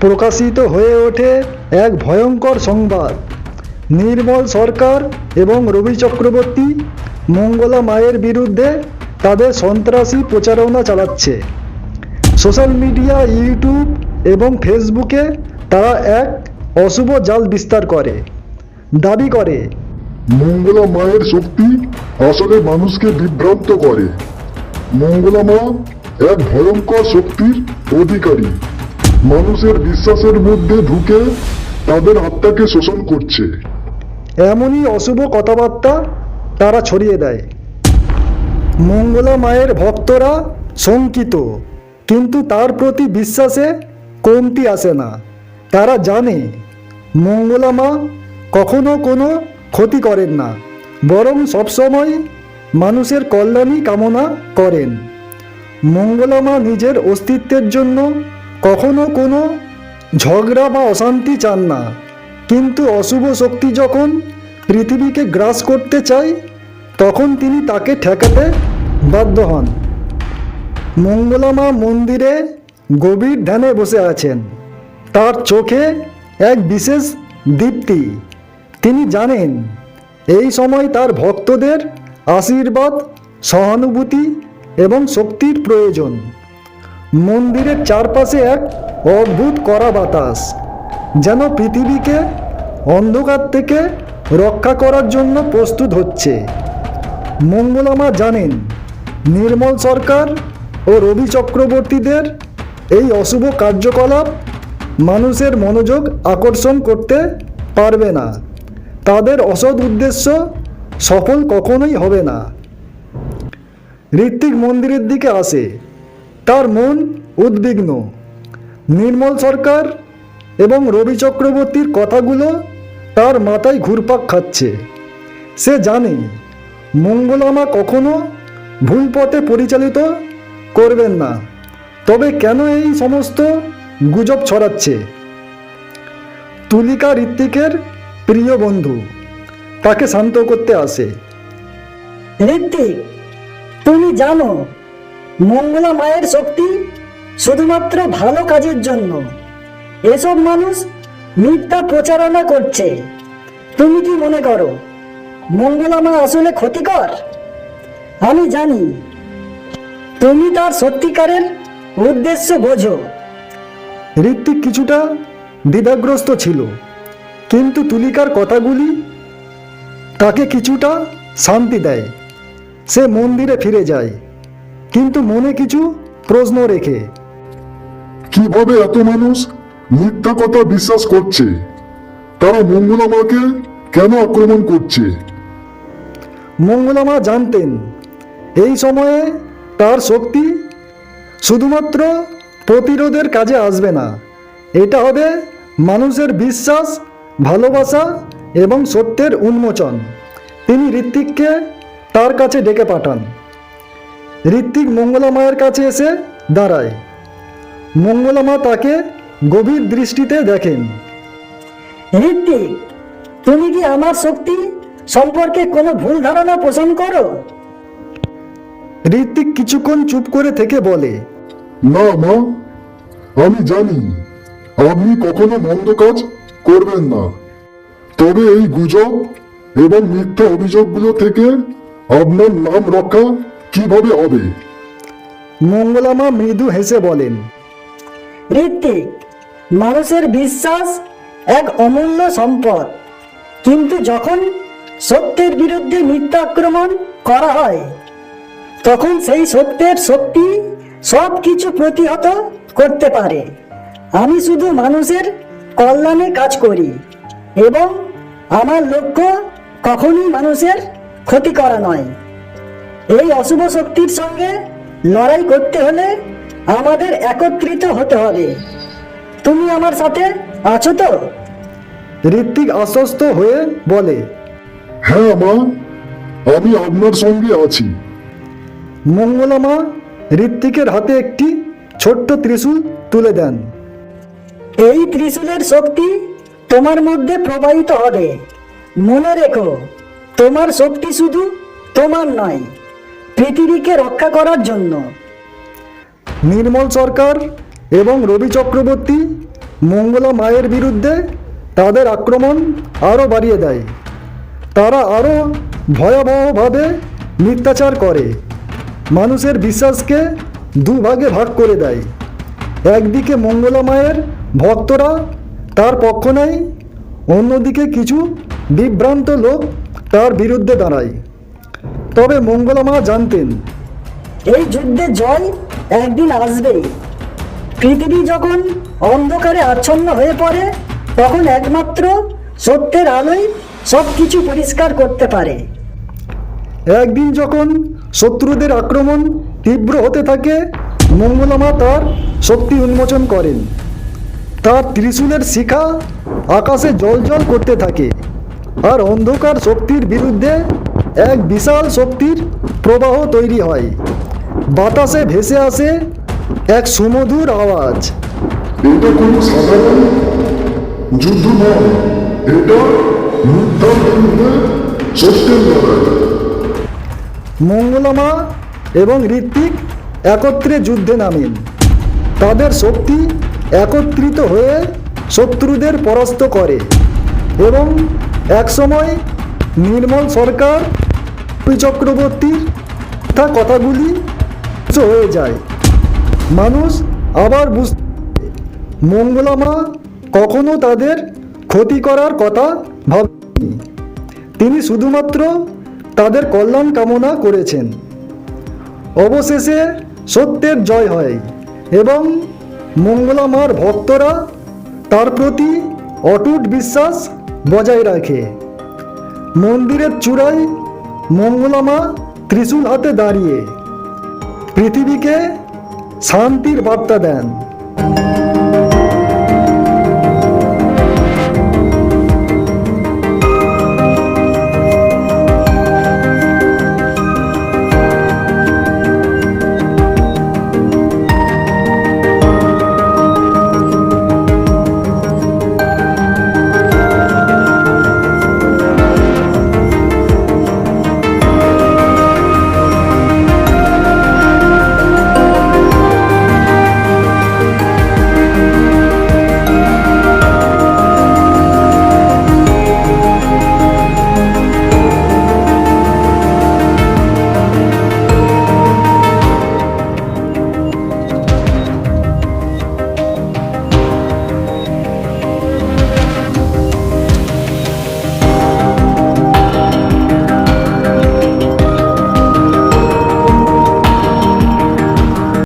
প্রকাশিত হয়ে ওঠে এক ভয়ঙ্কর সংবাদ। নির্মল সরকার এবং রবি চক্রবর্তী মঙ্গলা মায়ের বিরুদ্ধে তাদের সন্ত্রাসী প্রচারণা চালাচ্ছে। সোশ্যাল মিডিয়া, ইউটিউব এবং ফেসবুকে তারা এক অশুভ জাল বিস্তার করে। দাবি করে, মঙ্গলা মায়ের শক্তি আসলে মানুষকে বিভ্রান্ত করে। মঙ্গলা মা এক ভয়ঙ্কর শক্তির অধিকারী। মানুষের বিশ্বাসের মধ্যে ঢুকে তাদের আত্মাকে শোষণ করছে। এমনই অশুভ কথাবার্তা তারা ছড়িয়ে দেয়। মঙ্গলা মায়ের ভক্তরা শঙ্কিত, কিন্তু তার প্রতি বিশ্বাসে কমতি আসে না। তারা জানে, মঙ্গলা মা কখনো কোনো ক্ষতি করেন না, বরং সবসময় মানুষের কল্যাণই কামনা করেন। মঙ্গলা মা নিজের অস্তিত্বের জন্য কখনো কোনো ঝগড়া বা অশান্তি চান না। কিন্তু অশুভ শক্তি যখন পৃথিবীকে গ্রাস করতে চায়, তখন তিনি তাকে ঠেকাতে বাধ্য হন। মঙ্গলামা মন্দিরে গভীর ধ্যানে বসে আছেন। তার চোখে এক বিশেষ দীপ্তি। তিনি জানেন, এই সময় তার ভক্তদের আশীর্বাদ, সহানুভূতি এবং শক্তির প্রয়োজন। মন্দিরের চারপাশে এক অদ্ভুত কড়া বাতাস, যেন পৃথিবীকে অন্ধকার থেকে রক্ষা করার জন্য প্রস্তুত হচ্ছে। মঙ্গলামা জানেন, নির্মল সরকার ও রবি চক্রবর্তীদের এই অশুভ কার্যকলাপ মানুষের মনোযোগ আকর্ষণ করতে পারবে না। তাদের অসৎ উদ্দেশ্য সফল কখনোই হবে না। ঋত্বিক মন্দিরের দিকে আসে। তার মন উদ্বিগ্ন। নির্মল সরকার এবং রবি চক্রবর্তীর কথাগুলো তার মাথায় ঘুরপাক খাচ্ছে। সে জানে, মঙ্গলামা কখনো ভুল পথে পরিচালিত করবেন না, তবে কেন এই সমস্ত গুজব ছড়াচ্ছে? তুলিকা ঋত্বিকের প্রিয় বন্ধু, তাকে শান্ত করতে আসে। ঋত্বিক, তুমি জানো মঙ্গলা মায়ের শক্তি শুধুমাত্র ভালো কাজের জন্য। এসব মানুষ মিথ্যা প্রচারণা করছে। তুমি কি মনে করো, মঙ্গলা মা আসলে ক্ষতিকর? আমি জানি, তুমি তার সত্যিকারের উদ্দেশ্য বোঝো। ঋত্বিক কিছুটা দ্বিধাগ্রস্ত ছিল, কিন্তু তুলিকার কথাগুলি তাকে কিছুটা শান্তি দেয়। সে মন্দিরে ফিরে যায়। কিন্তু মনে কিছু প্রশ্ন রেখে। কীভাবে এত মানুষ মিথ্যা কথা বিশ্বাস করছে? তারা মঙ্গলা মাকে কেন আক্রমণ করছে? মঙ্গলামা জানতেন এই সময়ে তার শক্তি শুধুমাত্র প্রতিরোধের কাজে আসবে না। এটা হবে মানুষের বিশ্বাস ভালোবাসা এবং সত্যের উন্মোচন। তিনি ঋত্বিককে তার কাছে ডেকে পাঠান। ঋত্বিক মঙ্গলামায়ের কাছে এসে দাঁড়ায়। মঙ্গলামা তাকে গভীর দৃষ্টিতে দেখেন। ঋত্বিক তুমি কি আমার শক্তি সম্পর্কে কোনো ভুল ধারণা পোষণ করো? ঋত্বিক কিছুক্ষণ চুপ করে থেকে বলে না মা আমি জানি আপনি কখনো মন্দ কাজ করবেন না। তবে এই গুজব এবং মিথ্যা অভিযোগগুলো থেকে আপনার নাম রক্ষা কীভাবে হবে? মঙ্গলামা মৃদু হেসে বলেন, ঋত্বিক, মানুষের বিশ্বাস এক অমূল্য সম্পদ। কিন্তু যখন সত্যের বিরুদ্ধে মিথ্যা আক্রমণ করা হয়, তখন সেই সত্যের শক্তি সব কিছু প্রতিহত করতে পারে। আমি শুধু মানুষের কল্যাণে কাজ করি এবং আমার লক্ষ্য কখনই মানুষের ক্ষতি করা নয়। এই অশুভ শক্তির সঙ্গে লড়াই করতে হলে আমাদের একত্রিত হতে হবে। তুমি আমার সাথে আছো তো? ঋত্বিক আশ্বস্ত হয়ে বলে হ্যাঁ মা আমি আপনার সঙ্গে আছি। মঙ্গলামা ঋত্বিকের হাতে একটি ছোট্ট ত্রিশূল তুলে দেন। এই ত্রিশূলের শক্তি তোমার মধ্যে প্রবাহিত হবে। মনে রেখো তোমার শক্তি শুধু তোমার নয়। পৃথিবীকে রক্ষা করার জন্য। নির্মল সরকার এবং রবি চক্রবর্তী মঙ্গলা মায়ের বিরুদ্ধে তাদের আক্রমণ আরও বাড়িয়ে দেয়। তারা আরও ভয়াবহভাবে মিথ্যাচার করে। মানুষের বিশ্বাসকে দুভাগে ভাগ করে দেয়। একদিকে মঙ্গলা মায়ের ভক্তরা তার পক্ষ নেয় অন্যদিকে কিছু বিভ্রান্ত লোক তার বিরুদ্ধে দাঁড়ায়। তবে মঙ্গলা মা জানতেন। এই যুদ্ধে জয় একদিন আসবেই। পৃথিবী যখন অন্ধকারে আচ্ছন্ন হয়ে পড়ে তখন একমাত্র সত্যের আলোই সব কিছু পরিষ্কার করতে পারে। একদিন যখন শত্রুদের আক্রমণ তীব্র হতে থাকে মঙ্গলামা তার শক্তি উন্মোচন করেন। তার ত্রিশূলের শিখা আকাশে জল জল করতে থাকে। আর অন্ধকার শক্তির বিরুদ্ধে এক বিশাল শক্তির প্রবাহ তৈরি হয়। বাতাসে ভেসে আসে এক সুমধুর আওয়াজ। এটা কোনো সাধারণ যুদ্ধ নয়। এটা মিথ্যার বিরুদ্ধে সত্যের লড়াই মঙ্গলামা এবং ঋত্বিক একত্রে যুদ্ধে নামেন। তাদের শক্তি একত্রিত হয়ে শত্রুদের পরাস্ত করে এবং একসময় নির্মল সরকার রবি চক্রবর্তীর তা কথাগুলি হয়ে যায়। মানুষ আবার বুঝ মঙ্গলামা কখনো তাদের ক্ষতি করার কথা ভাবেনি। তিনি শুধুমাত্র তাদের কল্যাণ কামনা করেছেন। অবশেষে সত্যের জয় হয় এবং মঙ্গলামার ভক্তরা তার প্রতি অটুট বিশ্বাস বজায় রাখে। মন্দিরের চূড়ায় মঙ্গলামা ত্রিশূল হাতে দাঁড়িয়ে পৃথিবীকে শান্তির বার্তা দেন।